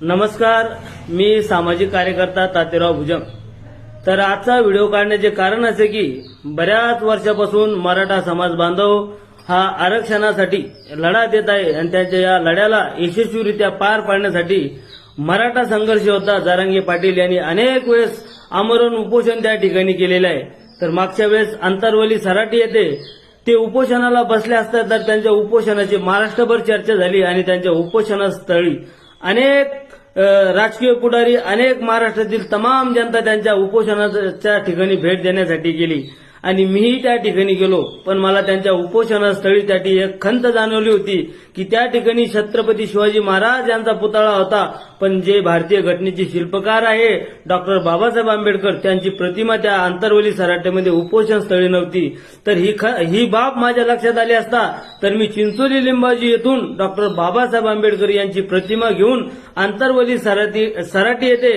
नमस्कार मी सामाजिक कार्यकर्ता तातेराव भुजंग. तर आजचा व्हिडिओ काढण्याचे कारण असे की बऱ्याच वर्षापासून मराठा समाज बांधव हा आरक्षणासाठी लढा देत आहे आणि त्यांच्या या लढ्याला यशस्वीरित्या पार पाडण्यासाठी मराठा संघर्ष योद्धा जारंगे पाटील यांनी अनेक वेळेस आमरण उपोषण त्या ठिकाणी केलेलं आहे. तर मागच्या वेळेस अंतरवली सराटी येथे ते उपोषणाला बसले असतात तर त्यांच्या उपोषणाची महाराष्ट्रभर चर्चा झाली आणि त्यांच्या उपोषणास्थळी अनेक राजकीय पुढारी अनेक महाराष्ट्रातील तमाम जनता त्यांच्या उपोषणाच्या ठिकाणी भेट देण्यासाठी गेली. आणि मीही त्या ठिकाणी गेलो पण मला त्यांच्या उपोषणास्थळी त्या एक खंत जाणवली होती की त्या ठिकाणी छत्रपती शिवाजी महाराज यांचा पुतळा होता. पण जे भारतीय घटनेचे शिल्पकार आहे डॉक्टर बाबासाहेब आंबेडकर त्यांची प्रतिमा त्या आंतरवली सराट्यामध्ये उपोषण स्थळी नव्हती. तर ही ख- ही बाब माझ्या लक्षात आली असता तर मी चिंचोली लिंबाजी येथून डॉक्टर बाबासाहेब आंबेडकर यांची प्रतिमा घेऊन आंतरवली सराटी सराटी येथे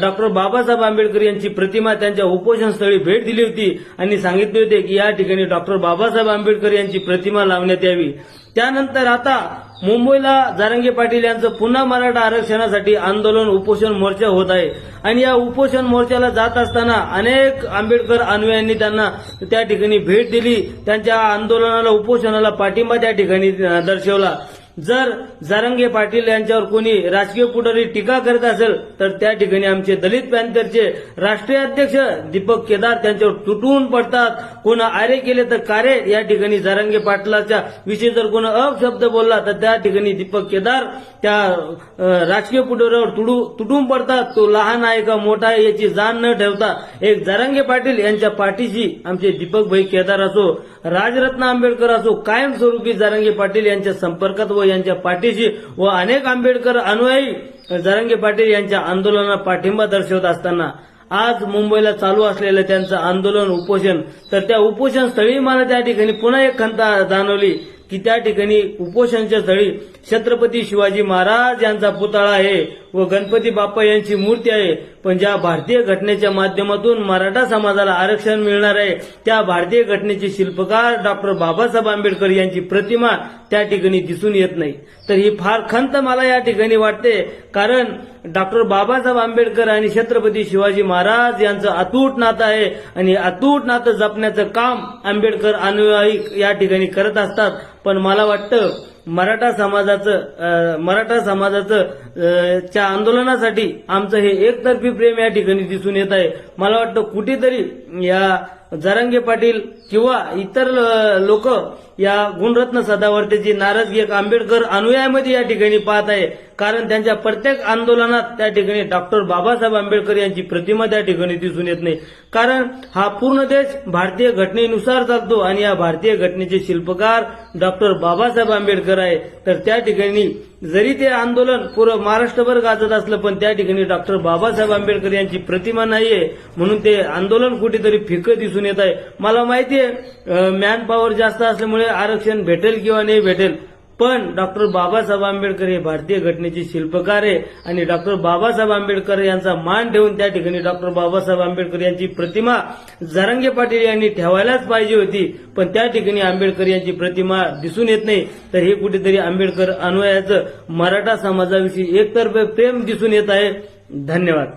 डॉक्टर बाबासाहेब आंबेडकर यांची प्रतिमा त्यांच्या उपोषण स्थळी भेट दिली होती आणि सांगितले होते की या ठिकाणी डॉक्टर बाबासाहेब आंबेडकर यांची प्रतिमा लावण्यात यावी. त्यानंतर आता मुंबईला जारंगे पाटील यांचं पुन्हा मराठा आरक्षणासाठी आंदोलन उपोषण मोर्चा होत आहे. आणि या उपोषण मोर्चाला जात असताना अनेक आंबेडकर अनुयायांनी त्यांना त्या ठिकाणी भेट दिली. त्यांच्या आंदोलनाला उपोषणाला पाठिंबा त्या ठिकाणी दर्शवला. जर जारंगे पाटील यांच्यावर कोणी राजकीय पुढारी टीका करत असेल तर त्या ठिकाणी आमचे दलित पॅन्थरचे राष्ट्रीय अध्यक्ष दीपक केदार त्यांच्यावर तुटून पडतात. कोण आरे केले तर कारे? या ठिकाणी जारंगे पाटलाच्या विषयी जर कोण अपशब्द बोलला तर त्या ठिकाणी दीपक केदार त्या राजकीय पुढाऱ्यावर तुडू तुटून पडतात. तो लहान आहे का मोठा आहे याची जाण न ठेवता एक जारंगे पाटील यांच्या पाठीशी आमचे दीपक भाई केदार असो राजरत्न आंबेडकर असो कायमस्वरूपी जारंगे पाटील यांच्या संपर्कात व यांच्या पाठीशी व अनेक आंबेडकर अनुयायी जारंगे पाटील यांच्या आंदोलनाला पाठिंबा दर्शवत असताना आज मुंबईला चालू असलेलं त्यांचं आंदोलन उपोषण तर त्या उपोषण स्थळी मला त्या ठिकाणी पुन्हा एक खंत जाणवली की त्या ठिकाणी उपोषणच्या स्थळी छत्रपती शिवाजी महाराज यांचा पुतळा आहे. व गणपती बाप्पा यांची मूर्ती आहे. पण ज्या भारतीय घटनेच्या माध्यमातून मराठा समाजाला आरक्षण मिळणार आहे त्या भारतीय घटनेचे शिल्पकार डॉक्टर बाबासाहेब आंबेडकर यांची प्रतिमा त्या ठिकाणी दिसून येत नाही. तर ही फार खंत मला या ठिकाणी वाटते. कारण डॉक्टर बाबासाहेब आंबेडकर आणि छत्रपती शिवाजी महाराज यांचं अतूट नातं आहे आणि अतूट नातं जपण्याचं काम आंबेडकर अनुयायी या ठिकाणी करत असतात. पण मला वाटतं मराठा समाजाचं मराठा समाजाचं च्या आंदोलनासाठी आमचं हे एकतर्फी प्रेम या ठिकाणी दिसून येत आहे. मला वाटतं कुठेतरी या जरांगे पाटील किंवा इतर लोक या गुणरत्न सदावर्तेची नाराजगी एक आंबेडकर अनुयायामध्ये या ठिकाणी पाहत आहे. कारण त्यांच्या प्रत्येक आंदोलनात त्या ठिकाणी डॉक्टर बाबासाहेब आंबेडकर यांची प्रतिमा त्या ठिकाणी दिसून येत नाही. कारण हा पूर्ण देश भारतीय घटनेनुसार चालतो आणि या भारतीय घटनेचे शिल्पकार डॉक्टर बाबासाहेब आंबेडकर आहे. तर त्या ठिकाणी जरी ते आंदोलन पूर्व महाराष्ट्रभर गाजत असलं पण त्या ठिकाणी डॉक्टर बाबासाहेब आंबेडकर यांची प्रतिमा नाहीये. म्हणून ते आंदोलन कुठेतरी फिकं दिसून दिसून येत आहे. मला माहिती आहे मॅन पॉवर जास्त असल्यामुळे आरक्षण भेटेल किंवा नाही भेटेल पण डॉक्टर बाबासाहेब आंबेडकर हे भारतीय घटनेचे शिल्पकार आहे आणि डॉक्टर बाबासाहेब आंबेडकर यांचा मान ठेवून त्या ठिकाणी डॉक्टर बाबासाहेब आंबेडकर यांची प्रतिमा जरांगे पाटील यांनी ठेवायलाच पाहिजे होती पण त्या ठिकाणी आंबेडकर यांची प्रतिमा दिसून येत नाही. तर हे कुठेतरी आंबेडकर अनुयायाचं मराठा समाजाविषयी एकतर्फे प्रेम दिसून येत आहे. धन्यवाद.